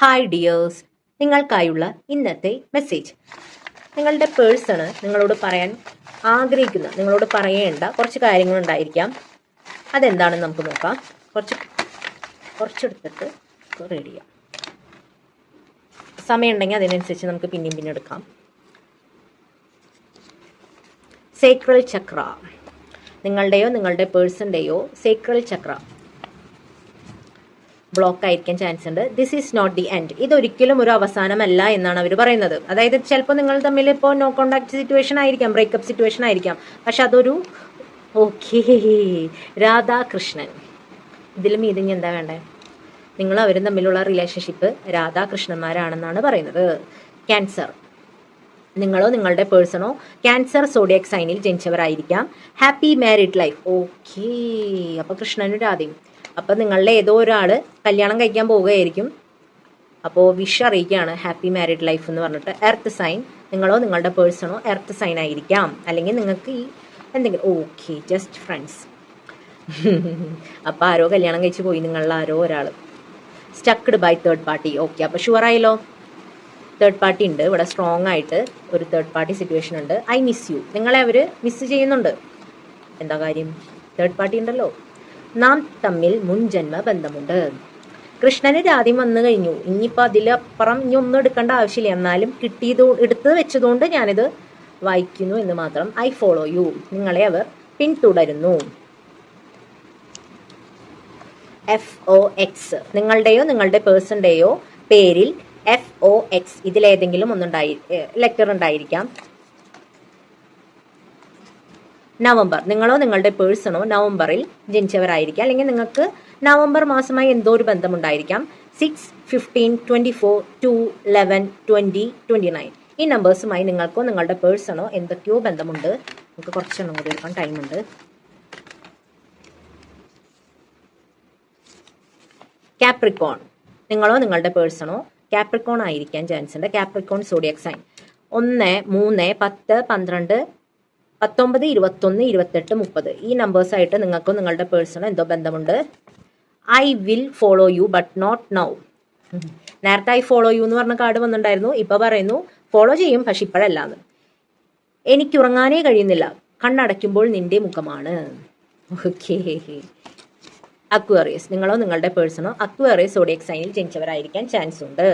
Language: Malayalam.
ഹായ് ഡിയേഴ്സ് നിങ്ങൾക്കായുള്ള ഇന്നത്തെ മെസ്സേജ് നിങ്ങളുടെ പേഴ്സണ് നിങ്ങളോട് പറയാൻ ആഗ്രഹിക്കുന്ന നിങ്ങളോട് പറയേണ്ട കുറച്ച് കാര്യങ്ങളുണ്ടായിരിക്കാം അതെന്താണെന്ന് നമുക്ക് നോക്കാം. കുറച്ച് കുറച്ചെടുത്തിട്ട് റെഡി ചെയ്യാം. സമയമുണ്ടെങ്കിൽ അതിനനുസരിച്ച് നമുക്ക് പിന്നെയും പിന്നെ എടുക്കാം. സേക്രൽ ചക്ര നിങ്ങളുടെയോ നിങ്ങളുടെ പേഴ്സന്റെയോ സേക്രൽ ചക്ര ബ്ലോക്ക് ആയിരിക്കാൻ ചാൻസ് ഉണ്ട്. This is not the end ഇതൊരിക്കലും ഒരു അവസാനമല്ല എന്നാണ് അവർ പറയുന്നത്. അതായത് ചിലപ്പോൾ നിങ്ങൾ തമ്മിൽ ഇപ്പോൾ നോ കോണ്ടാക്ട് സിറ്റുവേഷൻ ആയിരിക്കാം ബ്രേക്കപ്പ് സിറ്റുവേഷൻ ആയിരിക്കാം. പക്ഷെ അതൊരു ഓക്കേ രാധാകൃഷ്ണൻ. ഇതിലും മീതിങ് എന്താ വേണ്ടേ? നിങ്ങൾ അവരും തമ്മിലുള്ള റിലേഷൻഷിപ്പ് രാധാകൃഷ്ണന്മാരാണെന്നാണ് പറയുന്നത്. ക്യാൻസർ നിങ്ങളോ നിങ്ങളുടെ പേഴ്സണോ ക്യാൻസർ സോഡിയക് സൈനിൽ ജനിച്ചവരായിരിക്കാം. ഹാപ്പി മാരിഡ് ലൈഫ് ഓക്കേ അപ്പോൾ കൃഷ്ണനും രാധയും. അപ്പോൾ നിങ്ങളുടെ ഏതോ ഒരാൾ കല്യാണം കഴിക്കാൻ പോവുകയായിരിക്കും. അപ്പോൾ വിഷ് അറിയിക്കുകയാണ് ഹാപ്പി മാരിഡ് ലൈഫ് എന്ന് പറഞ്ഞിട്ട്. എർത്ത് സൈൻ നിങ്ങളോ നിങ്ങളുടെ പേഴ്സണോ എർത്ത് സൈൻ ആയിരിക്കാം. അല്ലെങ്കിൽ നിങ്ങൾക്ക് ഈ എന്തെങ്കിലും ഓക്കെ ജസ്റ്റ് ഫ്രണ്ട്സ് അപ്പോൾ ആരോ കല്യാണം കഴിച്ച് പോയി നിങ്ങളിൽ ആരോ ഒരാൾ stucked by third party okay അപ്പോൾ ഷുവർ ആയല്ലോ? തേർഡ് പാർട്ടി ഉണ്ട്. ഇവിടെ സ്ട്രോങ് ആയിട്ട് ഒരു തേർഡ് പാർട്ടി സിറ്റുവേഷൻ ഉണ്ട്. ഐ മിസ് യു നിങ്ങളെ അവർ മിസ് ചെയ്യുന്നുണ്ട്. എന്താ കാര്യം? തേർഡ് പാർട്ടി ഉണ്ടല്ലോ. നാം തമ്മിൽ മുൻജന്മ ബന്ധമുണ്ട്. കൃഷ്ണന് രാദ്യം വന്നു കഴിഞ്ഞു. ഇനിയിപ്പോൾ അതിലപ്പുറം ഇനി ഒന്നും എടുക്കേണ്ട ആവശ്യമില്ല. എന്നാലും കിട്ടിയത് എടുത്ത് വെച്ചതുകൊണ്ട് ഞാനിത് വായിക്കുന്നു എന്ന് മാത്രം ഐ ഫോളോ യു. നിങ്ങളെ അവർ പിന്തുടരുന്നു. എഫ് ഒ എക്സ് നിങ്ങളുടെയോ നിങ്ങളുടെ പേഴ്സണിന്റെയോ പേരിൽ എഫ് ഒ എക്സ് ഇതിലേതെങ്കിലും ഒന്നുണ്ടായി ലെറ്റർ ഉണ്ടായിരിക്കാം. നവംബർ. നിങ്ങളോ നിങ്ങളുടെ പേഴ്സണോ നവംബറിൽ ജനിച്ചവരായിരിക്കാം. അല്ലെങ്കിൽ നിങ്ങൾക്ക് നവംബർ മാസമായി എന്തോ ഒരു ബന്ധമുണ്ടായിരിക്കാം. Six fifteen twenty four two eleven twenty twenty nine ഈ നമ്പേഴ്സുമായി നിങ്ങൾക്കോ നിങ്ങളുടെ പേഴ്സണോ എന്തൊക്കെയോ ബന്ധമുണ്ട്. നമുക്ക് കുറച്ചെണ്ണം കൂടി എടുക്കാൻ ടൈമുണ്ട് കാപ്രിക്കോൺ നിങ്ങളോ നിങ്ങളുടെ പേഴ്സണോ കാപ്രിക്കോൺ ആയിരിക്കാൻ ചാൻസ് ഉണ്ട് കാപ്രിക്കോൺ സോഡിയക് സൈൻ ഒന്ന് മൂന്ന് പത്ത് പന്ത്രണ്ട് പത്തൊമ്പത് ഇരുപത്തൊന്ന് ഇരുപത്തെട്ട് മുപ്പത്. ഈ നമ്പേഴ്സായിട്ട് നിങ്ങൾക്കും നിങ്ങളുടെ പേഴ്സണൽ എന്തോ ബന്ധമുണ്ട്. I will follow you but not now നേരത്തെ ഐ ഫോളോ യു എന്ന് പറഞ്ഞ കാർഡ് വന്നിട്ടുണ്ടായിരുന്നു. ഇപ്പൊ പറയുന്നു ഫോളോ ചെയ്യും പക്ഷെ ഇപ്പോഴല്ലാന്ന്. എനിക്ക് ഉറങ്ങാനേ കഴിയുന്നില്ല. കണ്ണടയ്ക്കുമ്പോൾ നിന്റെ മുഖമാണ്. ഓക്കേ അക്വേറിയസ് നിങ്ങളോ നിങ്ങളുടെ പേഴ്സണോ അക്വേറിയസ് സോഡിയക് സൈനിൽ ജനിച്ചവരായിരിക്കാൻ ചാൻസ് ഉണ്ട്.